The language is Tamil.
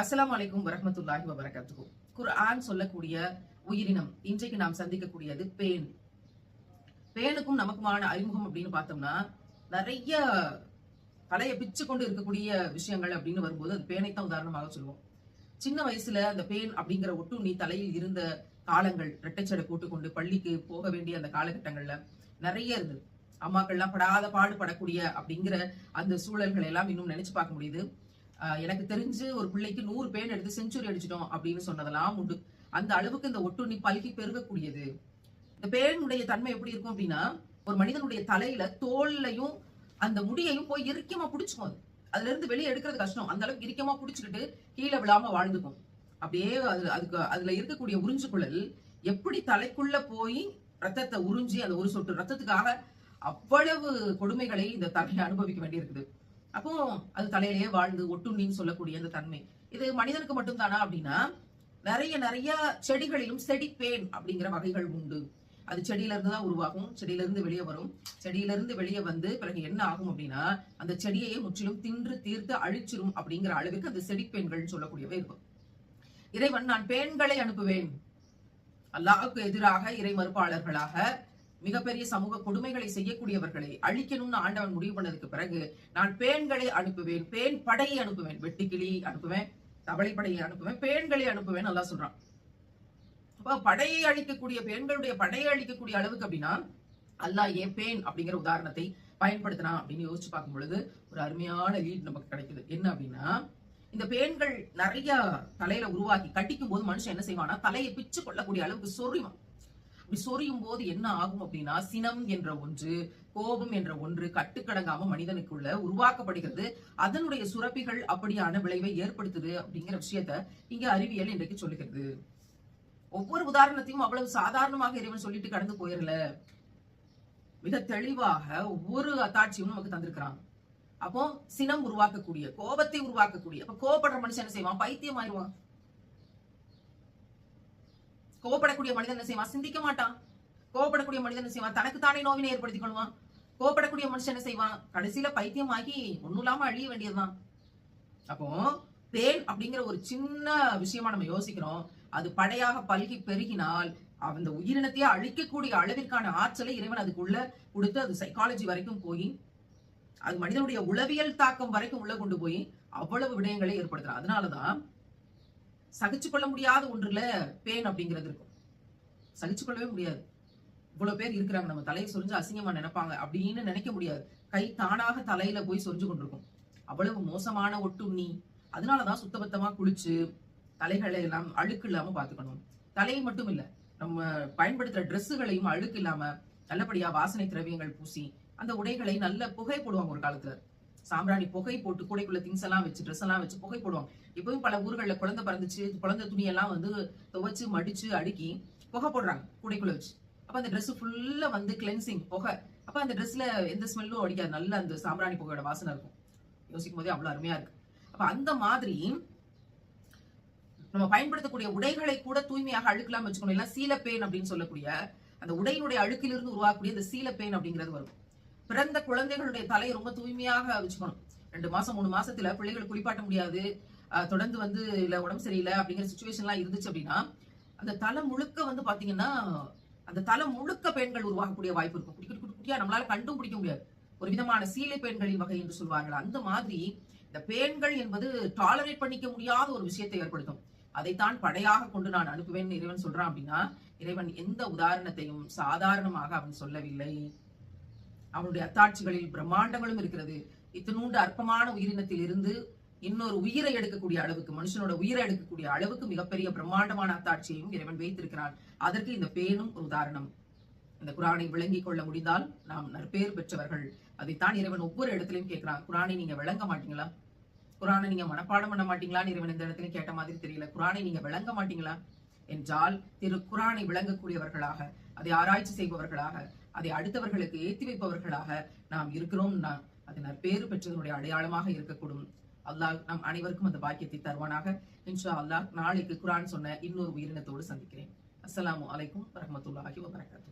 அஸ்லாம் வலைக்கும் வரமத்துல்லாஹி வபரகாத்துஹு. குர்ஆன் சொல்லக்கூடிய உயிரினம் இன்றைக்கு நாம் சந்திக்கக்கூடியது பேன். பேனுக்கும் நமக்குமான அறிமுகம் அப்படின்னு பார்த்தோம்னா நிறைய தலையை பிச்சு கொண்டு இருக்கக்கூடிய விஷயங்கள் அப்படின்னு வரும்போது அது பேனை தான் உதாரணமாக சொல்லுவோம். சின்ன வயசுல அந்த பேன் அப்படிங்கிற ஒட்டுண்ணி தலையில் இருந்த காலங்கள் ரெட்டைச்சடை போட்டுக்கொண்டு பள்ளிக்கு போக வேண்டிய அந்த காலகட்டங்கள்ல நிறைய இருந்தது. அம்மாக்கள்லாம் படாத பாடுபடக்கூடிய அப்படிங்கிற அந்த சூழல்களை எல்லாம் இன்னும் நினைச்சு பார்க்க முடியுது. எனக்கு தெரிஞ்சு ஒரு பிள்ளைக்கு நூறு பேன் எடுத்து செஞ்சுரி அடிச்சிட்டோம் அப்படின்னு சொன்னதெல்லாம் உண்டு. அந்த அளவுக்கு இந்த ஒட்டுண்ணி பல்கி பெருகக்கூடியது. இந்த பேனுடைய தன்மை எப்படி இருக்கும் அப்படின்னா ஒரு மனிதனுடைய தலையில தோல்லையும் அந்த முடியையும் போய் இறுக்கமா பிடிச்சுக்கும் அது. அதுல இருந்து வெளியே எடுக்கிறது கஷ்டம். அந்த அளவுக்கு இறுக்கமா பிடிச்சிக்கிட்டு கீழே விழாம வாழ்ந்துக்கும். அப்படியே அது அதுக்கு அதுல இருக்கக்கூடிய உறிஞ்சுக்குழல் எப்படி தலைக்குள்ள போய் ரத்தத்தை உறிஞ்சி அந்த ஒரு சொட்டு ரத்தத்துக்காக அவ்வளவு கொடுமைகளை இந்த தலையை அனுபவிக்க வேண்டியிருக்குது. அப்போ அது தலையிலேயே வாழ்ந்து ஒட்டுண்ணின்னு சொல்லக்கூடிய அந்த தன்மை. இது மனிதனுக்கு மட்டும் தானா அப்படின்னா நிறைய நிறைய செடிகளிலும் செடிப்பேன் அப்படிங்கிற வகைகள் உண்டு. அது செடியில இருந்து தான் உருவாகும் செடியில இருந்து வெளியே வரும். செடியில இருந்து வெளியே வந்து பிறகு என்ன ஆகும் அப்படின்னா அந்த செடியையே முற்றிலும் தின்று தீர்த்து அழிச்சிரும் அப்படிங்கிற அளவுக்கு அந்த செடிப்பேன்கள் சொல்லக்கூடியவை இருக்கும். இறைவன் நான் பேன்களை அனுப்புவேன். அல்லாஹுக்கு எதிராக இறை மறுப்பாளர்களாக மிகப்பெரிய சமூக கொடுமைகளை செய்யக்கூடியவர்களை அழிக்கணும்னு ஆண்டவன் முடிவு பண்ணதுக்கு பிறகு நான் பேன்களை அனுப்புவேன் பேன் படையை அனுப்புவேன் வெட்டுக்கிளி அனுப்புவேன் தவளை படையை அனுப்புவேன் பேன்களை அனுப்புவேன் நல்லா சொல்றான். அப்ப படையை அழிக்கக்கூடிய பெண்களுடைய படையை அழிக்கக்கூடிய அளவுக்கு அப்படின்னா அல்லாஹ் ஏன் பேன் அப்படிங்கிற உதாரணத்தை பயன்படுத்தினா அப்படின்னு யோசிச்சு பார்க்கும் பொழுது ஒரு அருமையான லீட் நமக்கு கிடைக்குது. என்ன அப்படின்னா இந்த பேன்கள் நிறைய தலையில உருவாக்கி கட்டிக்கும் போது மனுஷன் என்ன செய்வானா தலையை பிச்சு கொள்ளக்கூடிய அளவுக்கு சொறிவான் அப்படி சொரியும் போது என்ன ஆகும் அப்படின்னா சினம் என்ற ஒன்று கோபம் என்ற ஒன்று கட்டுக்கடங்காம மனிதனுக்குள்ள உருவாக்கப்படுகிறது. அதனுடைய சுரப்பிகள் அப்படியான விளைவை ஏற்படுத்துது அப்படிங்கிற விஷயத்த இங்க அறிவியல் இன்றைக்கு சொல்லுகிறது. ஒவ்வொரு உதாரணத்தையும் அவ்வளவு சாதாரணமாக இறைவன் சொல்லிட்டு கடந்து போயிடல மிக தெளிவாக ஒவ்வொரு அத்தாட்சியும் நமக்கு தந்திருக்கிறான். அப்போ சினம் உருவாக்கக்கூடிய கோபத்தை உருவாக்கக்கூடிய அப்ப கோபப்படுற மனுஷன் என்ன செய்வான்? பைத்தியம் ஆயிடுவான் கோபப்படக்கூடிய மனிதன் என்ன செய்வான்? சிந்திக்க மாட்டான். கோபப்படக்கூடிய மனிதன் என்ன செய்வான்? தனக்கு தானே நோவினை ஏற்படுத்திக் கொள்வான். கோபப்படக்கூடிய மனுஷன் என்ன செய்வான்? கடைசியில பைத்தியம் ஆகி ஒண்ணும் இல்லாம அழிய வேண்டியதுதான். அப்போ பேன் அப்படிங்கிற ஒரு சின்ன விஷயமா நம்ம யோசிக்கிறோம். அது படையாக பல்கி பெருகினால் அந்த உயிரினத்தையே அழிக்கக்கூடிய அளவிற்கான ஆற்றலை இறைவன் அதுக்குள்ள கொடுத்து அது சைக்காலஜி வரைக்கும் போய் அது மனிதனுடைய உளவியல் தாக்கம் வரைக்கும் உள்ள கொண்டு போய் அவ்வளவு விடயங்களை ஏற்படுத்துறான். அதனாலதான் சகிச்சு கொள்ள முடியாத ஒன்றுல பேன் அப்படிங்கிறது இருக்கும். சகிச்சு கொள்ளவே முடியாது. இவ்வளவு பேர் இருக்கிறாங்க நம்ம தலையை சொரிஞ்சு அசிங்கமா நினைப்பாங்க அப்படின்னு நினைக்க முடியாது. கை தானாக தலையில போய் சொரிஞ்சு கொண்டிருக்கும். அவ்வளவு மோசமான ஒட்டுண்ணி அதனாலதான் சுத்தபத்தமா குளிச்சு தலைகளை எல்லாம் அழுக்கு இல்லாம பாத்துக்கணும் தலையை மட்டும் இல்ல நம்ம பயன்படுத்துற ட்ரெஸ்ஸுகளையும் அழுக்கு இல்லாம நல்லபடியா வாசனை திரவியங்கள் பூசி அந்த உடைகளை நல்ல புகை போடுவாங்க ஒரு காலத்துல. சாம்பிராணி புகை போட்டு கூடைக்குள்ள திங்ஸ் எல்லாம் வச்சு ட்ரெஸ் எல்லாம் வச்சு புகை போடுவாங்க. இப்பவும் பல ஊர்களில் குழந்தை பிறந்துச்சு குழந்தை துணியெல்லாம் வந்து துவைச்சு மடிச்சு அடுக்கி புகை போடுறாங்க கூடைக்குள்ள வச்சு. அப்ப அந்த ட்ரெஸ் ஃபுல்லா வந்து கிளென்சிங் புகை. அப்ப அந்த ட்ரெஸ்ல எந்த ஸ்மெல்லும் அடிக்காது. நல்ல அந்த சாம்பிராணி புகையோட வாசனை இருக்கும். யோசிக்கும் போதே அவ்வளவு அருமையா இருக்கு. அப்ப அந்த மாதிரி நம்ம பயன்படுத்தக்கூடிய உடைகளை கூட தூய்மையாக அழுக்கலாம் வச்சுக்கணும் எல்லாம் சீலப்பேன் அப்படின்னு சொல்லக்கூடிய அந்த உடையினுடைய அழுக்கிலிருந்து உருவாக்கக்கூடிய அந்த சீலப்பேன் அப்படிங்கிறது வரும். பிறந்த குழந்தைகளுடைய தலையை ரொம்ப தூய்மையாக வச்சுக்கணும். ரெண்டு மாசம் மூணு மாசத்துல பிள்ளைகள் குளிப்பாட்ட முடியாது. தொடர்ந்து வந்து இல்ல உடம்பு சரியில்லை அப்படிங்கிற சுச்சுவேஷன்லாம் இருந்துச்சு அப்படின்னா அந்த தலை முழுக்க வந்து பாத்தீங்கன்னா அந்த தலை முழுக்க பெண்கள் உருவாகக்கூடிய வாய்ப்பு இருக்கும். குட்டி குட்டி குட்டியா நம்மளால கண்டும் பிடிக்க முடியாது. ஒரு விதமான சீலை பெண்களின் வகை என்று சொல்வார்கள். அந்த மாதிரி இந்த பெண்கள் என்பது டாலரேட் பண்ணிக்க முடியாத ஒரு விஷயத்தை ஏற்படுத்தும். அதைத்தான் படையாக கொண்டு நான் அனுப்புவேன் இறைவன் சொல்றான் அப்படின்னா இறைவன் எந்த உதாரணத்தையும் சாதாரணமாக அவன் சொல்லவில்லை. அவனுடைய அத்தாட்சிகளில் பிரம்மாண்டங்களும் இருக்கிறது. இத்தினூண்டு அற்பமான உயிரினத்தில் இருந்து இன்னொரு உயிரை எடுக்கக்கூடிய அளவுக்கு மனுஷனோட உயிரை எடுக்கக்கூடிய அளவுக்கு மிகப்பெரிய பிரம்மாண்டமான அத்தாட்சியையும் இறைவன் வைத்திருக்கிறான். அதற்கு இந்த பேனும் ஒரு உதாரணம். இந்த குரானை விளங்கிக் கொள்ள முடிந்தால் நாம் நற்பேர் பெற்றவர்கள். அதைத்தான் இறைவன் ஒவ்வொரு இடத்துலயும் கேட்கிறான். குரானை நீங்க விளங்க மாட்டீங்களா? குரானை நீங்க மனப்பாடம் பண்ண மாட்டீங்களான்னு இறைவன் இந்த இடத்துல கேட்ட மாதிரி தெரியல. குரானை நீங்க விளங்க மாட்டீங்களா? என்றால் திரு குரானை விளங்கக்கூடியவர்களாக அதை ஆராய்ச்சி செய்பவர்களாக அதை அடுத்தவர்களுக்கு ஏற்றி வைப்பவர்களாக நாம் இருக்கிறோம்னா அது நற்பேறு பெற்றதனுடைய அடையாளமாக இருக்கக்கூடும். அல்லாஹ் நம் அனைவருக்கும் அந்த பாக்கியத்தை தருவானாக. இன்ஷா அல்லாஹ் நாளைக்கு குரான் சொன்ன இன்னொரு உயிரினத்தோடு சந்திக்கிறேன். அஸ்லாம் அலைக்கும் வரமத்துல்லாஹி வபரகாத்துஹு